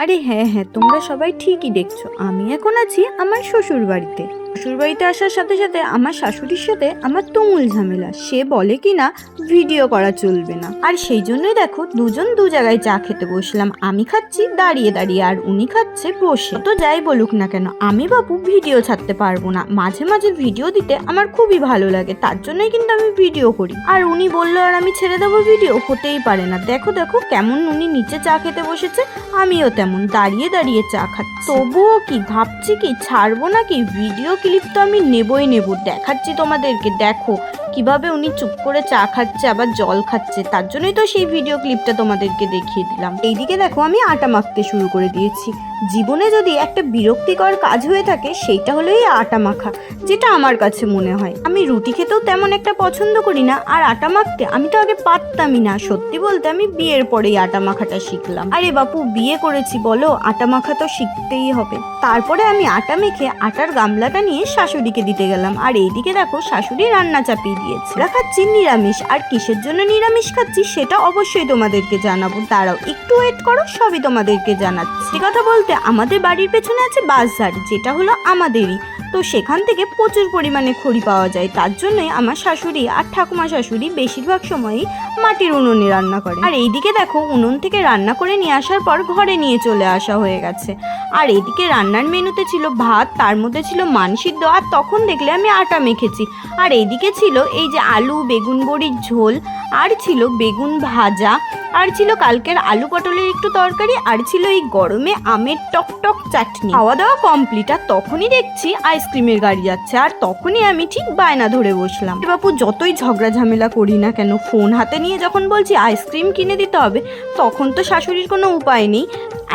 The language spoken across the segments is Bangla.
আরে হ্যাঁ হ্যাঁ তোমরা সবাই ঠিকই দেখছ। আমি এখন আছি আমার শ্বশুর বাড়িতে শ্বশুর বাড়িতে আসার সাথে সাথে আমার শাশুড়ির সাথে আমার তুমুল ঝামেলা। সে বলে কি না ভিডিও করা চলবে না। আর সেই জন্যই দেখো, দুজন দু জায়গায় চা খেতে বসলাম। আমি খাচ্ছি, দাঁড়িয়ে দাঁড়িয়ে, আর উনি খাচ্ছে বসে। তো যাই বলুক না কেন, আমি বাবু ভিডিও ছাড়তে পারব না। মাঝে মাঝে ভিডিও দিতে আমার খুবই ভালো লাগে, তার জন্যই কিন্তু আমি ভিডিও করি। আর উনি বলল, আর আমি ছেড়ে দেবো ভিডিও? হতেই পারে না। দেখো দেখো, কেমন উনি নিচে চা খেতে বসেছে, আমিও তেমন। দাঁড়িয়ে দাঁড়িয়ে চা খাচ্ছি। তবুও কি, ভাবছি কি, ছাড়বো নাকি? ভিডিও ক্লিপ তো আমি নেবই নেব দেখাচ্ছি তোমাদেরকে দেখো। কীভাবে উনি চুপ করে চা খাচ্ছে, আবার জল খাচ্ছে, তার জন্যই তো সেই ভিডিও ক্লিপটা তোমাদেরকে দেখিয়ে দিলাম। এইদিকে দেখো, আমি আটা মাখতে শুরু করে দিয়েছি। জীবনে যদি একটা বিরক্তিকর কাজ হয়ে থাকে, সেইটা হলো এই আটা মাখা, যেটা আমার কাছে মনে হয়। আমি রুটি খেতেও তেমন একটা পছন্দ করি না, আর আটা মাখতে আমি তো আগে পারতামই না। সত্যি বলতে আমি বিয়ের পরেই আটা মাখাটা শিখলাম। আরে বাপু, বিয়ে করেছি বলো, আটা মাখা তো শিখতেই হবে। তারপরে আমি আটা মেখে আটার গামলাটা নিয়ে শাশুড়িকে দিতে গেলাম। আর এইদিকে দেখো, শাশুড়ি রান্না চাপিয়ে দিয়েছে। খাচ্ছি নিরামিষ, আর কিসের জন্য নিরামিষ খাচ্ছি সেটা অবশ্যই তোমাদেরকে জানাব। দাঁড়াও, একটু ওয়েট করো, সবই তোমাদেরকে জানাচ্ছি। কথা বলতে আমাদের বাড়ির পেছনে আছে বাজার, যেটা হলো আমাদেরই। তো সেখান থেকে প্রচুর পরিমাণে খড়ি পাওয়া যায়। তার জন্যই আমার শাশুড়ি আর ঠাকুমা শাশুড়ি বেশিরভাগ সময়ই মাটির উনুনে রান্না করে। আর এইদিকে দেখো, উনুন থেকে রান্না করে নিয়ে আসার পর ঘরে নিয়ে চলে আসা হয়ে গেছে। আর এইদিকে রান্নার মেনুতে ছিল ভাত, তার মধ্যে ছিল মানসিদ্ধ, আর তখন দেখলে আমি আটা মেখেছি। আর এইদিকে ছিল এই যে আলু, বেগুন বড়ির ঝোল, আর ছিল বেগুন ভাজা, আর ছিল কালকের আলু পটলের একটু তরকারি, আর ছিল এই গরমে আমের টক টক চাটনি। খাওয়া দাওয়া কমপ্লিট আর তখনই দেখছি আইসক্রিমের গাড়ি যাচ্ছে, আর তখনই আমি ঠিক বায়না ধরে বসলাম। বাপু, যতই ঝগড়া ঝামেলা করি না কেন, ফোন হাতে নিয়ে যখন বলছি আইসক্রিম কিনে দিতে হবে, তখন তো শাশুড়ির কোনো উপায় নেই।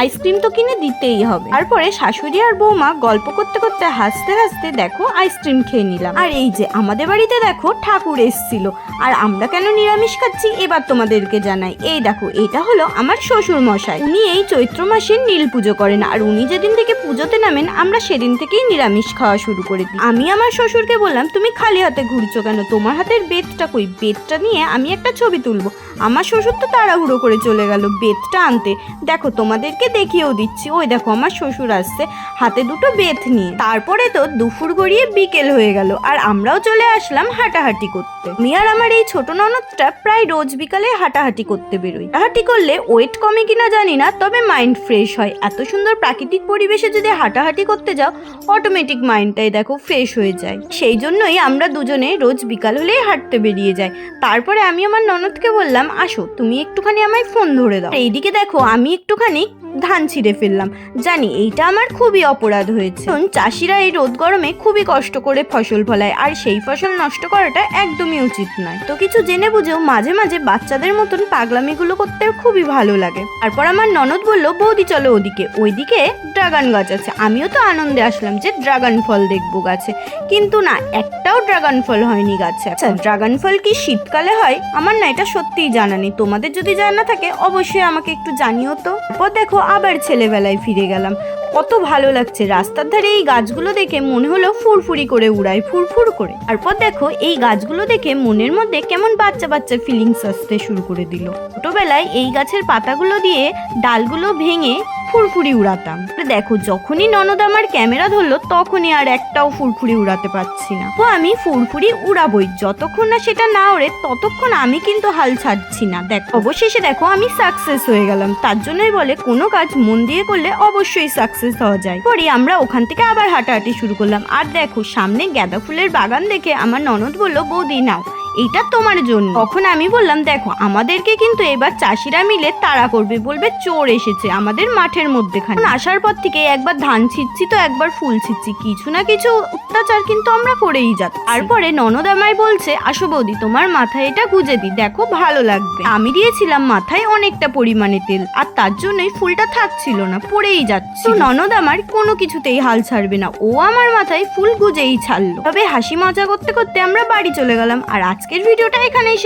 আইসক্রিম তো কিনে দিতেই হবে। তারপরে শাশুড়ি আর বৌমা গল্প করতে করতে হাসতে হাসতে দেখো আইসক্রিম খেয়ে নিলাম। আর এই যে আমাদের বাড়িতে দেখো ঠাকুর এসছিল। আর আমরা কেন নিরামিষ খাচ্ছি এবার তোমাদেরকে জানাই। এই দেখো, এটা হলো আমার শ্বশুর মশাই উনি এই চৈত্র মাসে নীল পুজো করেন। আর উনি যেদিন থেকে পুজোতে নামেন, আমরা সেদিন থেকেই নিরামিষ খাওয়া শুরু করে দিই। আমি আমার শ্বশুরকে বললাম, তুমি খালি হাতে ঘুরছো কেন? তোমার হাতের বেতটা কই? বেতটা নিয়ে আমি একটা ছবি তুলবো। আমার শ্বশুর তো তাড়াহুড়ো করে চলে গেল বেতটা আনতে। দেখো, তোমাদেরকে দেখিয়েও দিচ্ছি। ওই দেখো, আমার শ্বশুর আসছে, হাতে দুটো বেত নিয়ে। তারপরে তো দুপুর গড়িয়ে বিকেল হয়ে গেল, আর আমরাও চলে আসলাম হাঁটাহাঁটি করতে। মিয়ার আমার এই ছোট ননদটা প্রায় রোজ বিকালে হাঁটাহাঁটি করতে বেরোই। হাঁটাহাঁটি করলে ওয়েট কমে কিনা জানি না, তবে মাইন্ড ফ্রেশ হয়। এত সুন্দর প্রাকৃতিক পরিবেশে যদি হাঁটাহাঁটি করতে যাও অটোমেটিক মাইন্ডটাই দেখো ফ্রেশ হয়ে যায়। সেই জন্যই আমরা দুজনে রোজ বিকাল হলেই হাঁটতে বেরিয়ে যাই। তারপরে আমি আমার ননদকে বললাম, আসো, তুমি একটুখানি আমায় ফোন ধরে দাও। এইদিকে দেখো, আমি একটুখানি ধান ছিঁড়ে ফেললাম। জানি এইটা আমার খুবই অপরাধ হয়েছে। কারণ চাষিরা এই রোদ গরমে খুবই কষ্ট করে ফসল ফলায় আর সেই ফসল নষ্ট করাটা একদমই উচিত নয়। তো কিছু জেনে বুঝেও মাঝে মাঝে বাচ্চাদের মতন পাগলামিগুলো করতে খুবই ভালো লাগে। তারপর আমার ননদ বলল বৌদি চলো ওদিকে। ওইদিকে ড্রাগন গাছ আছে। আমিও তো আনন্দে আসলাম যে ড্রাগন ফল দেখব গাছে। কিন্তু না একটাও ড্রাগন ফল হয়নি গাছে। আচ্ছা। ড্রাগন ফল কি শীতকালে হয়? আমার না এটা সত্যিই জানা নেই। তোমাদের যদি জানা থাকে অবশ্যই আমাকে একটু জানিও তো। তারপর দেখো আবার ছেলেবেলায় ফিরে গেলাম। কত ভালো লাগছে। রাস্তার ধারে এই গাছগুলো দেখে মনে হলো ফুরফুরি করে উড়াই ফুরফুর করে। তারপর দেখো, এই গাছগুলো দেখে মনের মধ্যে কেমন বাচ্চা বাচ্চা ফিলিংস আসতে শুরু করে দিল। ছোটবেলায় এই গাছের পাতাগুলো দিয়ে ডালগুলো ভেঙে ফুরফুরি উড়াতাম। দেখো, যখনই ননদ আমার ক্যামেরা ধরলো, তখনই আর একটাও ফুরফুরি উড়াতে পারছি না। তো আমি ফুরফুরি উড়াবই, যতক্ষণ না সেটা না ওড়ে, ততক্ষণ আমি কিন্তু হাল ছাড়ছি না। দেখো, অবশেষে দেখো, আমি সাকসেস হয়ে গেলাম। তার জন্যই বলে, কোনো কাজ মন দিয়ে করলে অবশ্যই সাকসেস হওয়া যায়। পরে আমরা ওখান থেকে আবার হাঁটাহাঁটি শুরু করলাম। আর দেখো, সামনে গাঁদা ফুলের বাগান দেখে আমার ননদ বলল, বৌদি, নাও। এইটা তোমার জন্য। তখন আমি বললাম, দেখো, আমাদেরকে কিন্তু এবার চাষিরা মিলে তাড়া করবে বলবে, চোর এসেছে আমাদের মাঠের মধ্যেখানে। আসার পর থেকে একবার ধান ছিচ্ছি তো একবার ফুল ছিচ্ছি কিছু না কিছু অত্যাচার কিন্তু আমরা করেই যাচ্ছি। তারপরে ননদ আমায় বলছে, আসো বৌদি, তোমার মাথায় এটা গুজে দি দেখো ভালো লাগবে। আমি দিয়েছিলাম মাথায় অনেকটা পরিমাণে তেল, আর তার জন্যই ফুলটা থাকছিল না, পড়েই যাচ্ছে ননদ আমার কোনো কিছুতেই হাল ছাড়বে না, ও আমার মাথায় ফুল গুজেই ছাড়লো। তবে হাসি মজা করতে করতে আমরা বাড়ি চলে গেলাম, আর আজকের ভিডিওটা এখানেই।